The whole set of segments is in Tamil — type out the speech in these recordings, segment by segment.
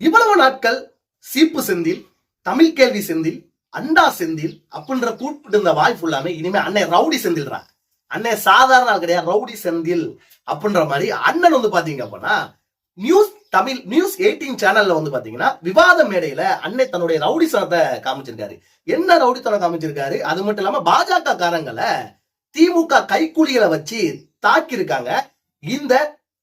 இவ்வளவு நாட்கள் சீப்பு செந்தில் தமிழ் கேள்வி செந்தில் அண்டா செந்தில் அப்படின்ற கூப்பிட்டு இருந்த வாய் ஃபுல்லாமே இனிமே அண்ணன் ரவுடி செந்தில்ரா அண்ணன் சாதாரண ஆள் கிடையாது ரவுடி செந்தில் அப்படின்ற மாதிரி அண்ணன் வந்து பாத்தீங்க அப்படின்னா நியூஸ் தமிழ் நியூஸ் எயிட்டீன் சேனல்ல வந்து பாத்தீங்கன்னா விவாத மேடையில அன்னை தன்னுடைய ரவுடி சனத்தை காமிச்சிருக்காரு. என்ன ரவுடித்தனம் காமிச்சிருக்காரு? அது மட்டும் இல்லாம பாஜக காரங்களை திமுக கைக்கூலிகளை வச்சு தாக்கியிருக்காங்க இந்த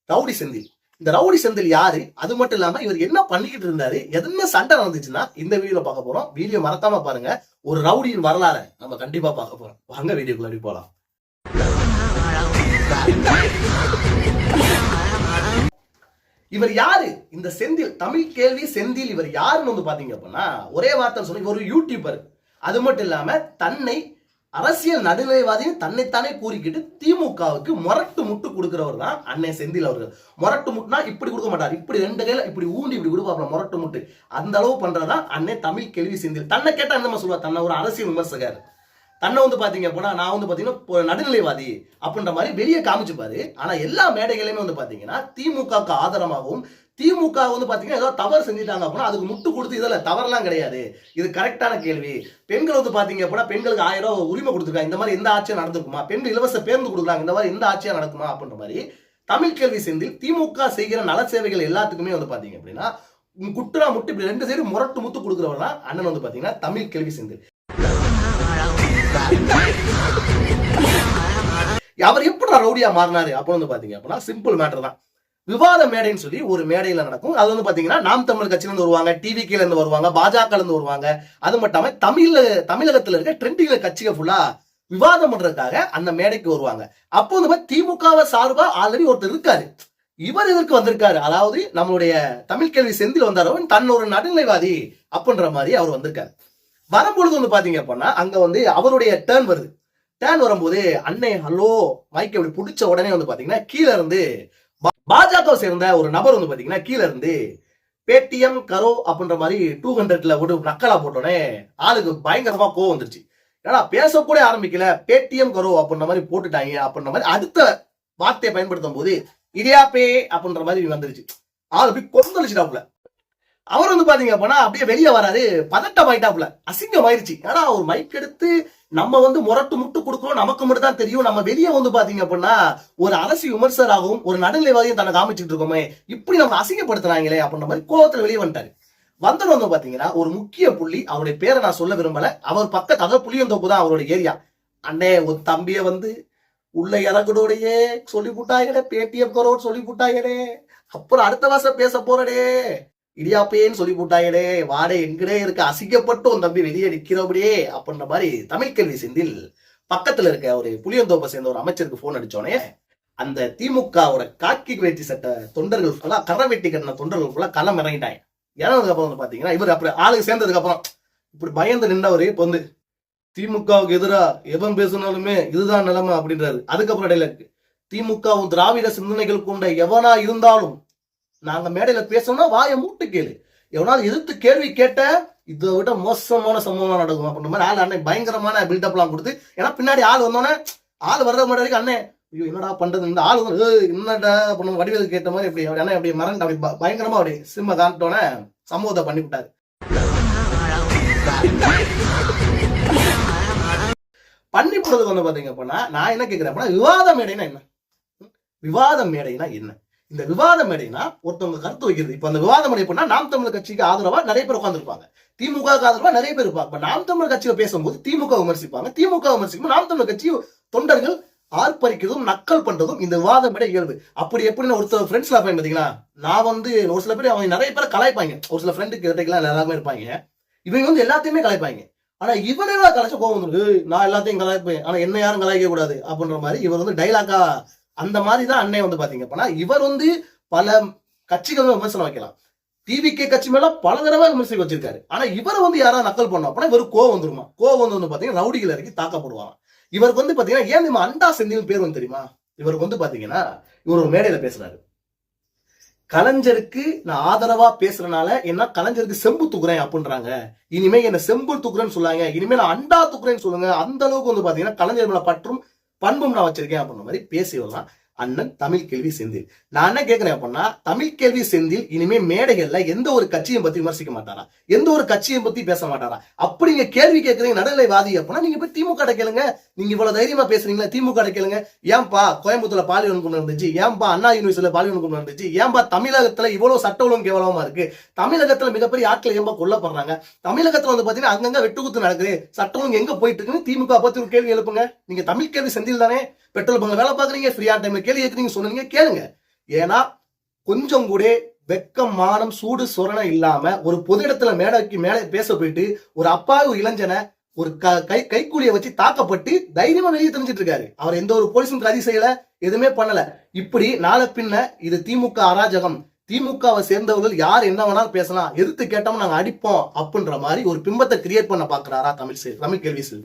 ரவுடி செந்தில். இந்த ரவுடி செந்தில் யாரு? அது மட்டும் இல்லாம இவர் என்ன பண்ணிக்கிட்டு இருந்தாரு? என்ன சண்டை நடந்துச்சுன்னா இந்த வீடியோல பார்க்க போறோம். வீடியோ மறக்காம பாருங்க. ஒரு ரவுடியின் வரலாறை நம்ம கண்டிப்பா பார்க்க போறோம். வாங்க வீடியோக்குள்ள போலாம். இவர் யாரு? இந்த செந்தில் தமிழ் கேள்வி செந்தில் இவர் யாருன்னு வந்து பாத்தீங்க அப்படின்னா ஒரே வார்த்தை சொல்லி ஒரு யூடியூபர் அது மட்டும் இல்லாம தன்னை அரசியல் நடுநிலைவாதியும் தன்னைத்தானே கூறிக்கிட்டு திமுகவுக்கு முரட்டு முட்டு கொடுக்கிறவர் தான் அண்ணன் செந்தில் அவர்கள். முரட்டு முட்டுனா இப்படி கொடுக்க மாட்டார். இப்படி ரெண்டு கையில இப்படி ஊண்டி இப்படி கொடுப்பாப்ல முரட்டு முட்டு. அந்த அளவு பண்றதா அண்ணன் தமிழ் கேள்வி செந்தில். தன்னை கேட்டா என்ன சொல்லுவார் தன்னை ஒரு அரசியல் விமர்சகர். தன்னை வந்து பார்த்தீங்க அப்படின்னா நான் வந்து பார்த்தீங்கன்னா இப்போ நடுநிலைவாதி அப்படின்ற மாதிரி வெளியே காமிச்சுப்பாரு ஆனால் எல்லா மேடைகளையுமே வந்து பார்த்தீங்கன்னா திமுகவுக்கு ஆதரமாகவும் திமுக வந்து பார்த்தீங்கன்னா ஏதோ தவறு செஞ்சுட்டாங்க அப்படின்னா அதுக்கு முட்டு கொடுத்து இதில் தவறெல்லாம் கிடையாது. இது கரெக்டான கேள்வி. பெண்கள் வந்து பார்த்தீங்க அப்படின்னா பெண்களுக்கு ஆயிரம் ரூபாய் உரிமை கொடுத்துருக்காங்க. இந்த மாதிரி எந்த ஆட்சியாக நடந்திருக்குமா? பெண்கள் இலவச பேருந்து கொடுக்குறாங்க. இந்த மாதிரி எந்த ஆட்சியாக நடக்குமா அப்படின்ற மாதிரி தமிழ் கேள்வி செந்தில் திமுக செய்கிற நல சேவைகள் எல்லாத்துக்குமே வந்து பார்த்தீங்க அப்படின்னா குட்டுரா முட்டு இப்படி ரெண்டு சைடு முரட்டு முத்து கொடுக்குறவர் தான் அண்ணன் வந்து பார்த்தீங்கன்னா தமிழ் கேள்வி செந்தில். அவர் எப்படி ரவுடியா மாறினாரு? அப்படின்னு வந்து பாத்தீங்க அப்படின்னா சிம்பிள் மேட்டர் தான். விவாத மேடைன்னு சொல்லி ஒரு மேடையில நடக்கும். அது வந்து பாத்தீங்கன்னா நாம் தமிழ் கட்சியில இருந்து வருவாங்க டிவி இருந்து வருவாங்க பாஜக இருந்து வருவாங்க. அது மட்டும் இல்லாம தமிழ்ல தமிழகத்துல இருக்க ட்ரெண்டிங்ல கட்சிகள் ஃபுல்லா விவாதம் பண்றதுக்காக அந்த மேடைக்கு வருவாங்க. அப்போ வந்து திமுகவை சார்பா ஆல்ரெடி ஒருத்தர் இருக்காரு. இவர் இதற்கு வந்திருக்காரு? அதாவது நம்மளுடைய தமிழ் கேள்வி செந்தில் வந்தாரவன் தன்னொரு நடுநிலைவாதி அப்படின்ற மாதிரி அவர் வந்திருக்காரு. வரும்பொழுது வந்து பாத்தீங்க அப்படின்னா அங்க வந்து அவருடைய டேர்ன் வருது. டேர்ன் வரும்போது அன்னை ஹலோ மைக் அப்படி பிடிச்ச உடனே வந்து பாத்தீங்கன்னா கீழே இருந்து பாஜக சேர்ந்த ஒரு நபர் வந்து பாத்தீங்கன்னா கீழே இருந்து பேடிஎம் கரோ அப்படின்ற மாதிரி டூ ஹண்ட்ரட்ல போட்டு நக்கலா போட்டோடனே ஆளுக்கு பயங்கரமா கோவம் வந்துருச்சு. ஏன்னா பேசக்கூட ஆரம்பிக்கல. பேடிஎம் கரோ அப்படின்ற மாதிரி போட்டுட்டாங்க அப்படின்ற மாதிரி அடுத்த வார்த்தையை பயன்படுத்தும் போது இடியாப்பே அப்படின்ற மாதிரி வந்துருச்சு. ஆள் அப்படி கொந்தளிச்சிட்டாப்புல. அவர் வந்து பாத்தீங்க அப்படின்னா அப்படியே வெளியே வராரு. பதட்டம் ஆயிட்டாப்புல அசிங்கம் ஆயிருச்சு ஏன்னா ஒரு மைக் எடுத்து நம்ம வந்து முரட்டு முட்டு கொடுக்கணும். நமக்கு மட்டும் தான் தெரியும். நம்ம வெளியே வந்து பாத்தீங்க அப்படின்னா ஒரு அரசு விமர்சகராகவும் ஒரு நடுநிலைவாதியும் தன்னை காமிச்சிட்டு இருக்கோமே. இப்படி நம்ம அசிங்கப்படுத்துறாங்களே அப்படின்ற மாதிரி கோவத்துல வெளியே வந்துட்டாரு. வந்தது வந்து பாத்தீங்கன்னா ஒரு முக்கிய புள்ளி. அவருடைய பேரை நான் சொல்ல விரும்பல. அவர் பக்கத்து அதாவது புளியந்தோப்பு தான் அவருடைய ஏரியா. அண்ணே உன் தம்பிய வந்து உள்ள இறங்குடோடையே. சொல்லி புட்டாங்கடே பேடிஎம் கரோடு சொல்லி புட்டாங்கடே அப்புறம் அடுத்த வாசம் பேச போறடே. இடியாப்பேன்னு சொல்லி போட்டாயடே வாடே எங்கடே இருக்க அசிங்கப்பட்டு உன் தம்பி வெளியே நிற்கிறபடியே அப்படின்ற மாதிரி தமிழ் கல்வி செந்தில் பக்கத்துல இருக்க ஒரு புளியந்தோப்பை சேர்ந்த ஒரு அமைச்சருக்கு போன் அடிச்சோடனே அந்த திமுகவோட காக்கி வேட்டி சட்ட தொண்டர்கள் ஃபுல்லா கரை வெட்டி கட்டின தொண்டர்கள் ஃபுல்லா களம் இறங்கிட்டாங்க. இறந்ததுக்கு அப்புறம் வந்து பாத்தீங்கன்னா இவர் அப்படி ஆளுக்கு சேர்ந்ததுக்கு அப்புறம் இப்படி பயந்து நின்றவரு இப்ப வந்து திமுகவுக்கு எதிரா எவன் பேசினாலுமே இதுதான் நிலைமை அப்படின்றாரு. அதுக்கப்புறம் இடையில இருக்கு. திமுகவும் திராவிட சிந்தனைகள் கொண்ட எவனா இருந்தாலும் நாங்க மேடையில பேசணும்னா வாயை மூட்டு கேளு. எவனாவது எதிர்த்து கேள்வி கேட்ட இதை விட மோசமான சம்பவம் நடக்கும். அப்படின்ற மாதிரி ஆள் அண்ணன் பயங்கரமான பில்டப்லாம் கொடுத்து ஏன்னா பின்னாடி ஆள் வந்தோடனே ஆள் வர்றது மாதிரி வரைக்கும் அண்ணன் ஐயோ என்னடா பண்றது? இந்த ஆள் வந்து என்னடா பண்ண வடிவேலுக்கு கேட்ட மாதிரி இப்படி அப்படி அண்ணன் அப்படி மறந்து அப்படி பயங்கரமா அப்படி சிம்ம காட்டோன்னே சம்பவத்தை பண்ணி விட்டாரு. பண்ணி போடுறதுக்கு வந்து பாத்தீங்க அப்படின்னா நான் என்ன கேட்கிறேன் அப்படின்னா விவாத மேடைனா என்ன? விவாத மேடைனா என்ன? இந்த விவாத மேடைனா ஒருத்தவங்க கருத்து வைக்கிறது. இப்ப அந்த விவாத மேடை பண்ணா நாம் தமிழர் கட்சிக்கு ஆதரவா நிறைய பேர் உட்காந்துருப்பாங்க திமுக ஆதரவா நிறைய பேர் இருப்பாங்க. இப்ப நாம் தமிழர் கட்சியில பேசும்போது திமுக விமர்சிப்பாங்க. திமுக விமர்சிக்கும் நாம் தமிழர் கட்சி தொண்டர்கள் ஆர்ப்பரிக்கிறதும் நக்கல் பண்றதும் இந்த விவாத மேடை இயல்பு? அப்படி எப்படின்னு ஒருத்தர் ஃப்ரெண்ட்ஸ்ல இருப்பாங்க பாத்தீங்களா நான் வந்து ஒரு சில பேர் அவங்க நிறைய பேர் கலாய்ப்பாங்க. ஒரு சில ஃப்ரெண்டு கிட்டக்கலாம் எல்லாருமே இருப்பாங்க. இவங்க வந்து எல்லாத்தையுமே கலாய்ப்பாங்க. ஆனா இவனெல்லாம் கலாய்ச்ச கோவம் வந்துடும் நான் எல்லாத்தையும் கலாய்ப்பேன். ஆனா என்ன யாரும் கலாய்க்க கூடாது அப்படின்ற மாதிரி இவர் வந்து டைலாக்கா அந்த மாதிரி தான் அண்ணன் வந்து பாத்தீங்க அப்படின்னா இவர் வந்து பல கட்சிகள் விமர்சனம் வைக்கலாம். டிவிகே கட்சி மேல பல தடவை விமர்சனம் வச்சிருக்காரு. ஆனா இவரை வந்து யாராவது நக்கல் பண்ணோம் அப்படின்னா இவர் கோவம் வந்துருமா? கோவம் வந்து வந்து பாத்தீங்கன்னா ரவுடிகள் இறக்கி தாக்கப்படுவாங்க இவருக்கு வந்து பாத்தீங்கன்னா ஏன் நம்ம அண்டா செந்தில் பேர் வந்து தெரியுமா? இவருக்கு வந்து பாத்தீங்கன்னா இவர் ஒரு மேடையில பேசுறாரு. கலைஞருக்கு நான் ஆதரவா பேசுறதுனால என்ன கலைஞருக்கு செம்பு தூக்குறேன் அப்படின்றாங்க. இனிமே என்ன செம்பு தூக்குறேன்னு சொல்லாங்க. இனிமே நான் அண்டா தூக்குறேன்னு சொல்லுங்க. அந்த அளவுக்கு வந்து பாத்தீங்கன்னா கலைஞர் மேல பற்றும் பண்பும் நான் வச்சிருக்கேன் அப்படின்ற மாதிரி பேசி வரலாம். அண்ணன் தமிழ் கேள்வி செந்தில். நான் என்ன கேட்கிறேன் அப்படின்னா தமிழ் கேள்வி செந்தில் இனிமே மேடைகள்ல எந்த ஒரு கட்சியை பத்தி விமர்சிக்க மாட்டாரா? எந்த ஒரு கட்சியை பத்தி பேச மாட்டாரா? அப்படி நீங்க கேள்வி கேட்கறீங்க நடுநிலைவாதி அப்படின்னா நீங்க போய் திமுக கேளுங்க. நீங்க இவ்வளவு தைரியமா பேசுறீங்களா திமுக கேளுங்க. ஏன்பா கோயம்புத்தூர்ல பாலியல் கும்பல் இருந்துச்சு ஏன்பா அண்ணா யூனிவர்சிட்டியில பாலியல் கும்பல் இருந்துச்சு ஏன்பா தமிழகத்துல இவ்வளவு சட்ட ஒழுங்கு கேவலமா இருக்கு? தமிழகத்துல மிகப்பெரிய ஆட்கள் ஏன்பா கொல்லப்படுறாங்க? தமிழகத்துல வந்து பாத்தீங்கன்னா அங்கங்க வெட்டுக்குத்து நடக்குது. சட்ட ஒழுங்கு எங்க போயிட்டு இருக்குன்னு திமுக பத்தி ஒரு கேள்வி எழுப்புங்க. நீங்க தமிழ் கேள்வி செந்தில் தானே? பெட்ரோல் பங்க வேலை பாக்குறீங்க ஃப்ரீயா டைம்ல கேள்வி நீங்க சொன்னீங்க கேளுங்க. ஏன்னா கொஞ்சம் கூட வெக்கம் மானம் சூடு சொரணம் இல்லாம ஒரு பொது இடத்துல மேடைக்கு மேலே பேச போயிட்டு ஒரு அப்பாவு இளைஞனை ஒரு கை கைக்கூலியை வச்சு தாக்கப்பட்டு தைரியமா வெளியே தெரிஞ்சிட்டு இருக்காரு அவர் எந்த ஒரு போலீஸும் கதி செய்யல எதுவுமே பண்ணல. இப்படி நாளை பின்ன இது திமுக அராஜகம். திமுகவை சேர்ந்தவர்கள் யார் என்ன வேணாலும் பேசலாம். எதிர்த்து கேட்டோம் நாங்க அடிப்போம் அப்படின்ற மாதிரி ஒரு பிம்பத்தை கிரியேட் பண்ண பாக்குறாரா தமிழ் செல் தமிழ் கேள்வி செல்வி.